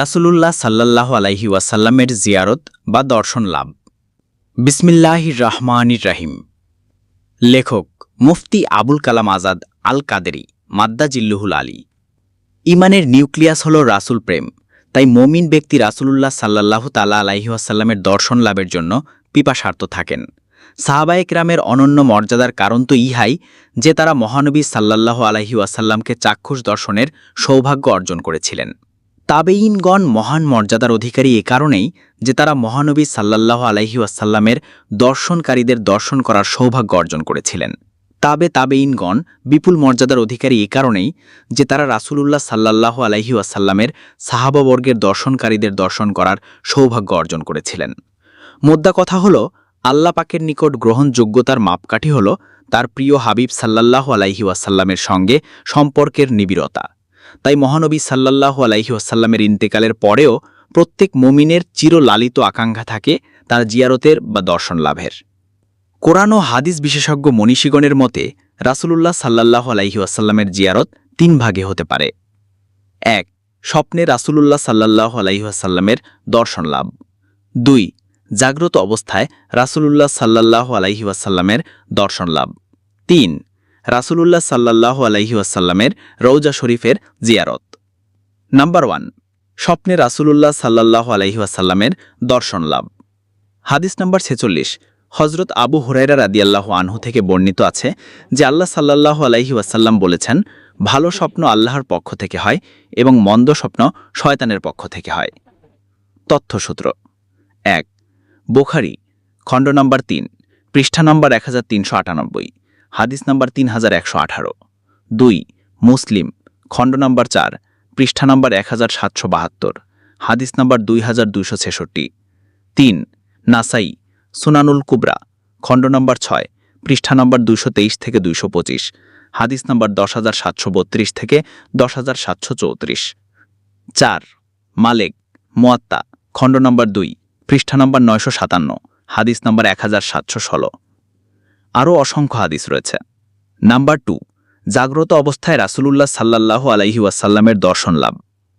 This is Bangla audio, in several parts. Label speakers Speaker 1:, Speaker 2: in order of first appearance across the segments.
Speaker 1: রাসূলুল্লাহ সাল্লাল্লাহু আলাইহি ওয়াসাল্লামের জিয়ারত বা দর্শন লাভ। বিসমিল্লাহির রহমানির রাহিম। লেখক মুফতি আবুল কালাম আজাদ আল কাদেরি মাদ্দা জিল্লুহুল আলী। ইমানের নিউক্লিয়াস হল রাসূল প্রেম, তাই মমিন ব্যক্তি রাসূলুল্লাহ সাল্লাল্লাহু তালা ওয়াসাল্লামের দর্শন লাভের জন্য পিপাসার্থ থাকেন। সাহাবায়ে রামের অনন্য মর্যাদার কারণ তো ইহাই যে তারা মহানবী সাল্লাল্লাহু আলাইহি ওয়াসাল্লামকে চাক্ষুষ দর্শনের সৌভাগ্য অর্জন করেছিলেন। তাবেইনগণ মহান মর্যাদার অধিকারী এ কারণেই যে তারা মহানবী সাল্লাল্লাহ আলাইহি ওয়াসাল্লামের দর্শনকারীদের দর্শন করার সৌভাগ্য অর্জন করেছিলেন। তাবে তাবেইনগণ বিপুল মর্যাদার অধিকারী এ কারণেই যে তারা রাসূলুল্লাহ সাল্লাল্লাহু আলাইহি ওয়াসাল্লামের সাহাবাবর্গের দর্শনকারীদের দর্শন করার সৌভাগ্য অর্জন করেছিলেন। মোদ্দা কথা হল, আল্লাহ পাকের নিকট গ্রহণযোগ্যতার মাপকাঠি হল তার প্রিয় হাবিব সাল্লাল্লাহু আলাইহি ওয়াসাল্লামের সঙ্গে সম্পর্কের নিবিড়তা। তাই মহানবী সাল্লাল্লাহু আলাইহি ওয়াসাল্লামের ইন্তেকালের পরেও প্রত্যেক মমিনের চিরলালিত আকাঙ্ক্ষা থাকে তার জিয়ারতের বা দর্শন লাভের। কোরআন ও হাদিস বিশেষজ্ঞ মনীষীগণের মতে, রাসূলুল্লাহ সাল্লাল্লাহু আলাইহি ওয়াসাল্লামের জিয়ারত তিন ভাগে হতে পারে। এক, স্বপ্নে রাসূলুল্লাহ সাল্লাল্লাহু আলাইহি ওয়াসাল্লামের দর্শন লাভ। দুই, জাগ্রত অবস্থায় রাসূলুল্লাহ সাল্লাল্লাহু আলাইহি ওয়াসাল্লামের দর্শন লাভ। তিন রাসূলুল্লাহ সাল্লাল্লাহু আলাইহি ওয়াসাল্লামের রৌজা শরীফের জিয়ারত। নাম্বার ওয়ান স্বপ্নে রাসূলুল্লাহ সাল্লাল্লাহু আলাইহি ওয়াসাল্লামের দর্শন লাভ। হাদিস নাম্বার ছেচল্লিশ হজরত আবু হুরাইরা রাদিয়াল্লাহু আনহু থেকে বর্ণিত আছে যে আল্লাহ সাল্লাল্লাহু আলাইহি বলেছেন, ভালো স্বপ্ন আল্লাহর পক্ষ থেকে হয় এবং মন্দ স্বপ্ন শয়তানের পক্ষ থেকে হয়। তথ্যসূত্র, এক, বোখারি, খণ্ড নম্বর তিন, পৃষ্ঠা নম্বর এক হাজার তিনশো আটানব্বই। হাদিস নম্বর তিন হাজার একশো আঠারো। দুই, মুসলিম, খণ্ড নম্বর চার, পৃষ্ঠা নম্বর এক হাজার সাতশো বাহাত্তর, হাদিস নম্বর দুই হাজার দুইশো ছেষট্টি। তিন, নাসাই, সুনানুল কুবরা, খণ্ড নম্বর ছয়, পৃষ্ঠা নম্বর দুইশো তেইশ থেকে দুইশো পঁচিশ, হাদিস নম্বর দশ হাজার সাতশো বত্রিশ থেকে দশ হাজার সাতশো চৌত্রিশ। চার, মালেক, মোয়াত্তা, খণ্ড নম্বর দুই, পৃষ্ঠা নম্বর নয়শো সাতান্ন, হাদিস নম্বর এক হাজার সাতশো ষোলো। আরও অসংখ্য হাদিস রয়েছে। নাম্বার টু, জাগ্রত অবস্থায় রাসূলুল্লাহ সাল্লাল্লাহু আলাইহি ওয়াসাল্লামের দর্শন লাভ।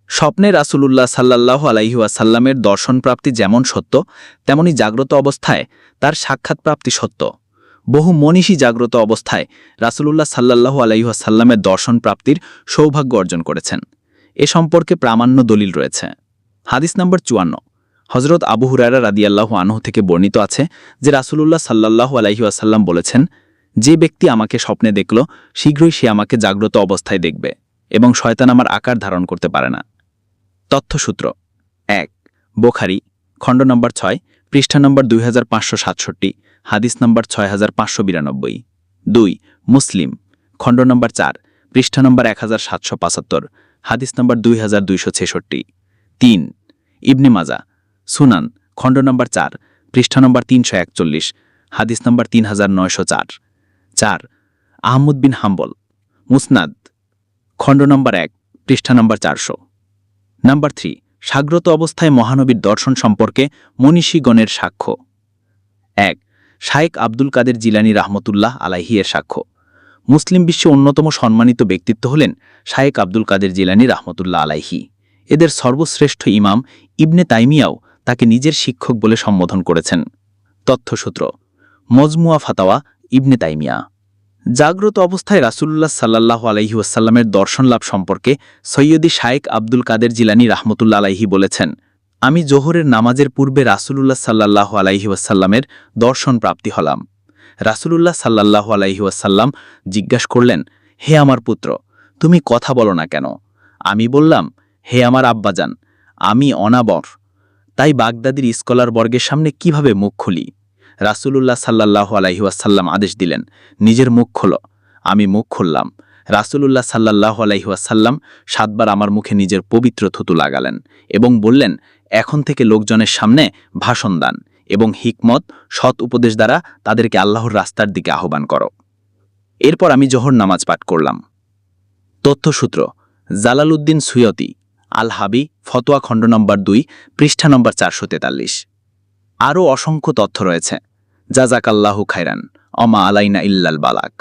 Speaker 1: স্বপ্নে রাসূলুল্লাহ সাল্লাল্লাহু আলাইহি ওয়াসাল্লামের দর্শন প্রাপ্তি যেমন সত্য, তেমনি জাগ্রত অবস্থায় তার সাক্ষাৎ প্রাপ্তি সত্য। বহু মনীষী জাগ্রত অবস্থায় রাসূলুল্লাহ সাল্লাল্লাহু আলাইহি ওয়াসাল্লামের দর্শন প্রাপ্তির সৌভাগ্য অর্জন করেছেন। এ সম্পর্কে প্রামাণ্য দলিল রয়েছে। হাদিস নম্বর চুয়ান্ন হজরত আবু হুরায়রা রাদিয়াল্লাহু আনহু থেকে বর্ণিত আছে যে রাসূলুল্লাহ সাল্লাল্লাহু আলাইহি ওয়াসাল্লাম বলেছেন, যে ব্যক্তি আমাকে স্বপ্নে দেখল, শীঘ্রই সে আমাকে জাগ্রত অবস্থায় দেখবে এবং শয়তান আমার আকার ধারণ করতে পারে না। তথ্যসূত্র, এক, বোখারি, খণ্ড নম্বর ছয়, পৃষ্ঠা নম্বর দুই হাজার পাঁচশো সাতষট্টি, হাদিস নম্বর ছয় দুই, মুসলিম, খণ্ড নম্বর চার, পৃষ্ঠা নম্বর এক হাদিস নম্বর দুই হাজার তিন, ইবনে মাজা সুনান, খণ্ড নম্বর চার, পৃষ্ঠা নম্বর তিনশো একচল্লিশ, হাদিস নম্বর তিন হাজার নয়শো চার। চার, আহমদ বিন হাম্বল, মুসনাদ, খণ্ড নম্বর এক, পৃষ্ঠা নম্বর চারশো। নাম্বার থ্রি, সাগ্রত অবস্থায় মহানবীর দর্শন সম্পর্কে মনীষীগণের সাক্ষ্য। এক, শায়েক আব্দুল কাদের জিলানি রাহমতুল্লাহ আলাহিয়ের সাক্ষ্য। মুসলিম বিশ্বে অন্যতম সম্মানিত ব্যক্তিত্ব হলেন শায়েক আব্দুল কাদের জিলানি রাহমতুল্লাহ আলাইহি। এদের সর্বশ্রেষ্ঠ ইমাম ইবনে তাইমিয়াও তাকে নিজের শিক্ষক বলে সম্বোধন করেছেন। তথ্যসূত্র, মজমুয়া ফাতাওয়া, ইবনে তাইমিয়া। জাগ্রত অবস্থায় রাসূলুল্লাহ সাল্লাহ আলাইহি ওয়াসাল্লামের দর্শন লাভ সম্পর্কে সৈয়দি শায়েক আব্দুল কাদের জিলানি রাহমতুল্লা আলাইহি বলেছেন, আমি জোহরের নামাজের পূর্বে রাসূলুল্লাহ সাল্লাহ আলাইহি ওয়াসাল্লামের দর্শন প্রাপ্তি হলাম। রাসূলুল্লাহ সাল্লাহ আলাইহি ওয়াসাল্লাম জিজ্ঞাসা করলেন, হে আমার পুত্র, তুমি কথা বলো না কেন? আমি বললাম, হে আমার আব্বাজান, আমি অনাবর তাই বাগদাদির স্কলার বর্গের সামনে কীভাবে মুখ খুলি? রাসূলুল্লাহ সাল্লাহ আলাইহুয়াসাল্লাম আদেশ দিলেন, নিজের মুখ খোলো। আমি মুখ খুললাম। রাসূলুল্লাহ সাল্লাহ আলাইহুয়াসাল্লাম সাতবার আমার মুখে নিজের পবিত্র থুতু লাগালেন এবং বললেন, এখন থেকে লোকজনের সামনে ভাষণ দান এবং হিকমত, সৎ উপদেশ দ্বারা তাদেরকে আল্লাহর রাস্তার দিকে আহ্বান করো। এরপর আমি জোহর নামাজ পাঠ করলাম। তথ্যসূত্র, জালালউদ্দিন সুয়তি আল হাবি ফতোয়া খণ্ড নম্বর দুই, পৃষ্ঠা নম্বর চারশো তেতাল্লিশ। আরও অসংখ্য তথ্য রয়েছে। জাজাকাল্লাহু খাইরান অমা আলাইনা ইল্লাল বালাক।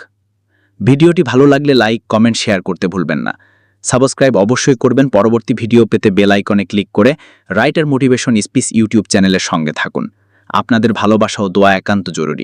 Speaker 1: ভিডিওটি ভালো লাগলে লাইক, কমেন্ট, শেয়ার করতে ভুলবেন না। সাবস্ক্রাইব অবশ্যই করবেন। পরবর্তী ভিডিও পেতে বেল আইকনে ক্লিক করে রাইটার মোটিভেশন স্পিস ইউটিউব চ্যানেলের সঙ্গে থাকুন। আপনাদের ভালোবাসা ও দোয়া একান্ত জরুরি।